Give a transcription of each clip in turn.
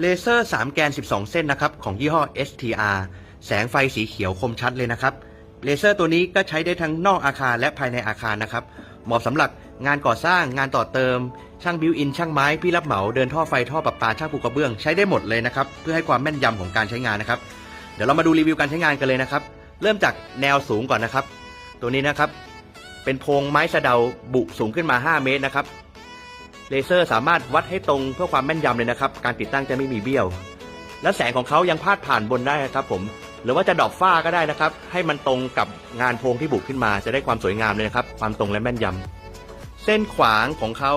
เลเซอร์ 3 แกน 12 เส้นนะครับ ของยี่ห้อ STR แสงไฟสีเขียวคมชัดเลยนะครับ เลเซอร์ตัวนี้ก็ใช้ได้ทั้งนอกอาคารและภายในอาคารนะครับ เหมาะสำหรับงานก่อสร้างงานต่อเติม ช่างบิวอิน ช่างไม้ พี่รับเหมา เดินท่อไฟท่อประปา ช่างปูกระเบื้อง ใช้ได้หมดเลยนะครับ เพื่อให้ความแม่นยำของการใช้งานนะครับ เดี๋ยวเรามาดูรีวิวการใช้งานกันเลยนะครับ เริ่มจากแนวสูงก่อนนะครับ ตัวนี้นะครับ เป็นโพรงไม้สะเดาบุสูงขึ้นมา 5 เมตรนะครับ เลเซอร์สามารถวัดให้ตรงเพื่อความแม่นยำเลยนะครับ การติดตั้งจะไม่มีเบี้ยว และแสงของเขายังพาดผ่านบนได้นะครับผม หรือว่าจะดรอปฝ้าก็ได้นะครับ ให้มันตรงกับงานโพรงที่บุกขึ้นมา จะได้ความสวยงามเลยนะครับ ความตรงและแม่นยำ เส้นขวางของเขา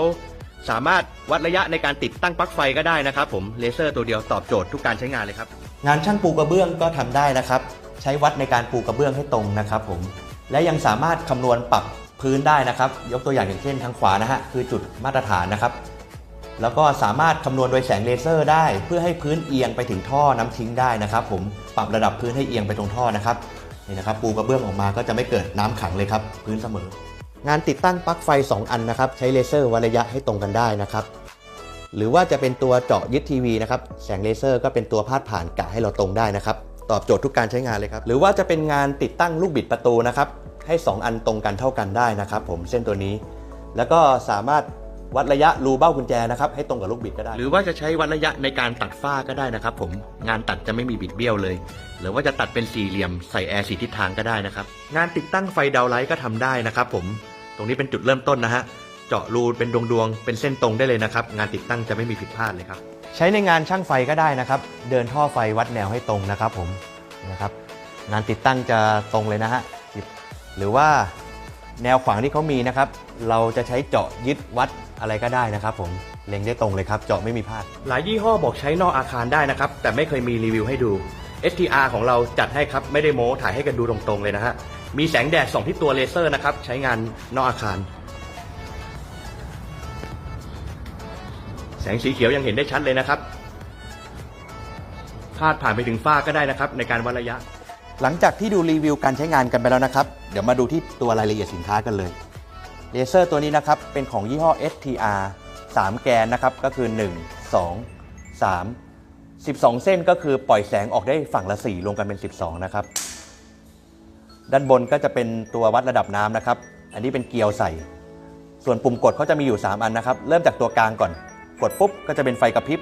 สามารถวัดระยะในการติดตั้งปลั๊กไฟก็ได้นะครับผมเลเซอร์ตัวเดียวตอบโจทย์ทุกการใช้งานเลยครับ งานช่างปูกระเบื้องก็ทำได้นะครับ ใช้วัดในการปูกระเบื้องให้ตรงนะครับผม และยังสามารถคำนวณปรับ พื้นได้นะครับ ยกตัวอย่างอย่างเช่นทางขวานะฮะคือจุดมาตรฐานนะครับ แล้วก็สามารถคำนวณโดยแสงเลเซอร์ได้ เพื่อให้พื้นเอียงไปถึงท่อน้ำทิ้งได้นะครับ ผมปรับระดับพื้นให้เอียงไปตรงท่อนะครับนี่นะครับปูกระเบื้องออกมาก็จะไม่เกิดน้ำขังเลยครับ พื้นเสมอ งานติดตั้งปลั๊กไฟ 2 อันนะครับ ใช้เลเซอร์วัดระยะให้ตรงกันได้นะครับ หรือว่าจะเป็นตัวเจาะยึดทีวีนะครับแสงเลเซอร์ก็เป็นตัวพาดผ่านกะให้เราตรงได้นะครับตอบโจทย์ทุกการใช้งานเลยครับ หรือว่าจะเป็นงานติดตั้งลูกบิดประตูนะครับ ให้ 2 อันตรงกันเท่ากันได้นะครับผมเส้นตัวนี้ แล้วก็สามารถวัดระยะรูเบ้ากุญแจนะครับให้ตรงกับลูกบิดก็ได้ หรือว่าจะใช้วัดระยะในการตัดฝ้าก็ได้นะครับ ผมงานตัดจะไม่มีบิดเบี้ยวเลย หรือว่าจะตัดเป็นสี่เหลี่ยมใส่แอร์สีทิศทางก็ได้นะครับ งานติดตั้งไฟดาวไลท์ก็ทำได้นะครับผมตรงนี้เป็นจุดเริ่มต้นนะฮะเจาะรูเป็นดวงดวงๆเป็นเส้นตรงได้เลยนะครับ งานติดตั้งจะไม่มีผิดพลาดเลยครับ ใช้ในงานช่างไฟก็ได้นะครับ เดินท่อไฟวัดแนวให้ตรงนะครับ ผมนะครับ งานติดตั้งจะตรงเลยนะฮะ หรือว่าแนวขวางที่เขามีนะครับ เราจะใช้เจาะยึดวัดอะไรก็ได้นะครับ ผมเล็งได้ตรงเลยครับ เจาะไม่มีพลาด หลายยี่ห้อบอกใช้นอกอาคารได้นะครับ แต่ไม่เคยมีรีวิวให้ดู STR ของเราจัดให้ครับ ไม่ได้โม้ถ่ายให้กันดูตรงๆเลยนะฮะมีแสงแดดส่องที่ตัวเลเซอร์นะครับ ใช้งานนอกอาคาร แสงสีเขียวยังเห็นได้ชัดเลยนะครับพาดผ่านไปถึงฝ้าก็ได้นะครับ ในการวัดระยะ หลังจากที่ดูรีวิวการใช้งานกันไปแล้วนะครับ เดี๋ยวมาดูที่ตัวรายละเอียดสินค้ากันเลยเลเซอร์ตัวนี้นะครับ เป็นของยี่ห้อ STR 3 แกนนะครับ ก็คือ 1 2 3 12 เส้นก็คือปล่อยแสงออกได้ฝั่งละ 4 รวมกันเป็น 12 นะครับ ด้านบนก็จะเป็นตัววัดระดับน้ำนะครับ อันนี้เป็นเกลียวใส่ ส่วนปุ่มกดเขาจะมีอยู่ 3 อันนะครับ เริ่มจากตัวกลางก่อน กดปุ๊บก็จะเป็นไฟกระพริบ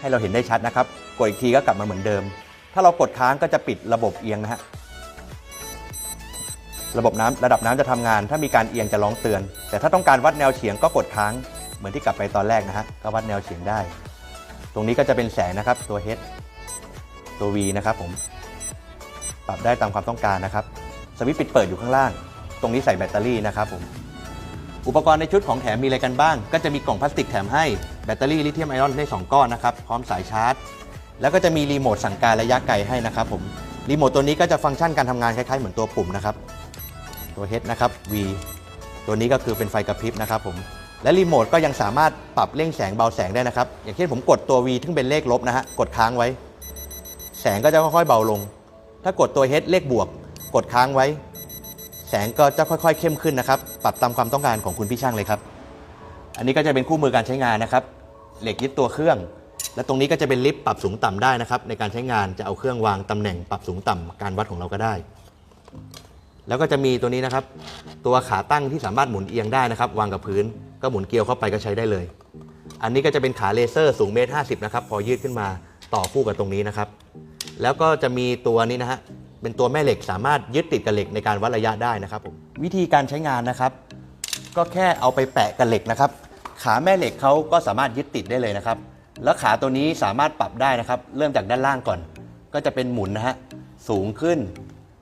ให้เราเห็นได้ชัดนะครับ กดอีกทีก็กลับมาเหมือนเดิม ถ้าเรากดค้างก็จะปิดระบบเอียงนะฮะ ระบบน้ำระดับน้ำจะทำงาน ถ้ามีการเอียงจะร้องเตือน แต่ถ้าต้องการวัดแนวเฉียงก็กดค้าง เหมือนที่กลับไปตอนแรกนะฮะ ก็วัดแนวเฉียงได้ ตรงนี้ก็จะเป็นแสงนะครับ ตัว H ตัว V นะครับผม ปรับได้ตามความต้องการนะครับ สวิตช์ปิดเปิดอยู่ข้างล่าง ตรงนี้ใส่แบตเตอรี่นะครับผม อุปกรณ์ในชุดของแถมมีอะไรกันบ้าง ก็จะมีกล่องพลาสติกแถมให้ แบตเตอรี่ลิเธียมไอออนได้ 2 ก้อนนะครับ พร้อมสายชาร์จ แล้วก็จะมีรีโมทสั่งการระยะไกลให้นะครับผมรีโมทตัวนี้ก็จะฟังก์ชันการทำงานคล้ายๆเหมือนตัวปุ่มนะครับ ตัว H นะครับ V ตัวนี้ก็คือเป็นไฟกระพริบนะครับผมและรีโมทก็ยังสามารถปรับเร่งแสงเบาแสงได้นะครับ อย่างเช่นผมกดตัว V ซึ่งเป็นเลขลบนะฮะกดค้างไว้ แสงก็จะค่อยๆเบาลง ถ้ากดตัว H เลขบวก กดค้างไว้ แสงก็จะค่อยๆเข้มขึ้นนะครับ ปรับตามความต้องการของคุณพี่ช่างเลยครับ อันนี้ก็จะเป็นคู่มือการใช้งานนะครับ เหล็กยึดตัวเครื่อง และตรงนี้ก็จะเป็นลิฟต์ปรับสูงต่ำได้นะครับ ในการใช้งานจะเอาเครื่องวางตำแหน่งปรับสูงต่ำการวัดของเราก็ได้ แล้วก็จะมีตัวนี้นะครับ ตัวขาตั้งที่สามารถหมุนเอียงได้นะครับ วางกับพื้นก็หมุนเกลียวเข้าไปก็ใช้ได้เลย อันนี้ก็จะเป็นขาเลเซอร์สูงเมตรห้นะครับพอยืดขึ้นมาต่อคู่กับตรงนี้นะครับ แล้วก็จะมีตัวนี้นะฮะเป็นตัวแม่เหล็กสามารถยึดติดกับเหล็กในการวัดระยะได้นะครับผมวิธีการใช้งานนะครับ ก็แค่เอาไปแปะกับเหล็กนะครับ ขาแม่เหล็กเขาก็สามารถยึดติดได้เลยนะครับ แล้วขาตัวนี้สามารถปรับได้นะครับ เริ่มจากด้านล่างก่อน ก็จะเป็นหมุนนะฮะสูงขึ้น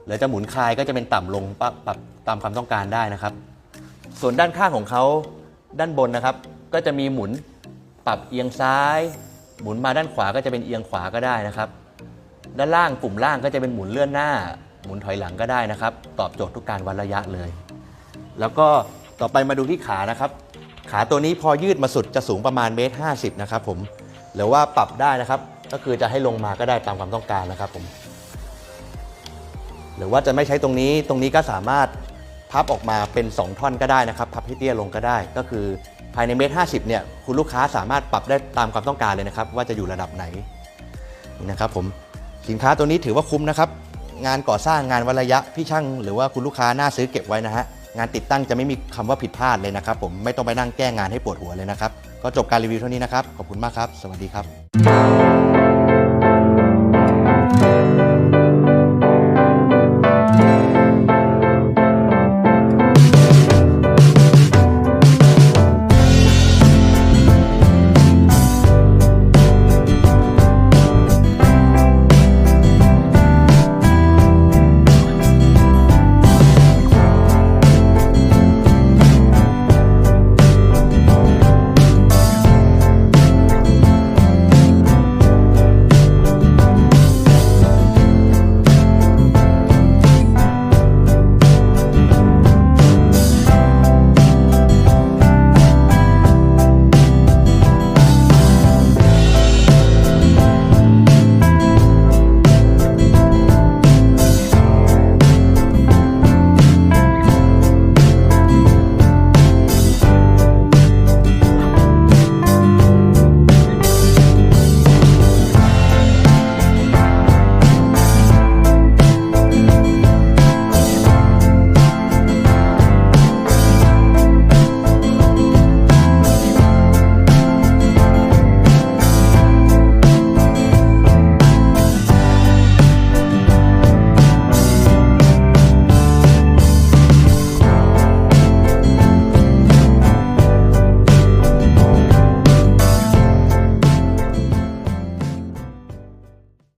หรือจะหมุนคลายก็จะเป็นต่ำลงปรับปรับตามความต้องการได้นะครับ ส่วนด้านข้างของเขาด้านบนนะครับ ก็จะมีหมุนปรับเอียงซ้าย หมุนมาด้านขวาก็จะเป็นเอียงขวาก็ได้นะครับ ด้านล่างปุ่มล่างก็จะเป็นหมุนเลื่อนหน้า หมุนถอยหลังก็ได้นะครับ ตอบโจทย์ทุกการวัดระยะเลย แล้วก็ต่อไปมาดูที่ขานะครับ ขาตัวนี้พอยืดมาสุดจะสูงประมาณเมตรห้าสิบนะครับผม หรือว่าปรับได้นะครับ ก็คือจะให้ลงมาก็ได้ตามความต้องการนะครับผมหรือว่าจะไม่ใช้ตรงนี้ตรงนี้ก็สามารถพับออกมาเป็น 2 ท่อนก็ได้นะครับ พับให้เตี้ยลงก็ได้ ก็คือภายในเมตรห้าสิบเนี่ยคุณลูกค้าสามารถปรับได้ตามความต้องการเลยนะครับ ว่าจะอยู่ระดับไหนนี่นะครับผมสินค้าตัวนี้ถือว่าคุ้มนะครับ งานก่อสร้างงานวัระยะพี่ช่างหรือว่าคุณลูกค้าน่าซื้อเก็บไว้นะฮะงานติดตั้งจะไม่มีคำว่าผิดพลาดเลยนะครับ ผมไม่ต้องไปนั่งแก้งานให้ปวดหัวเลยนะครับ ก็จบการรีวิวเท่านี้นะครับ ขอบคุณมากครับ สวัสดีครับ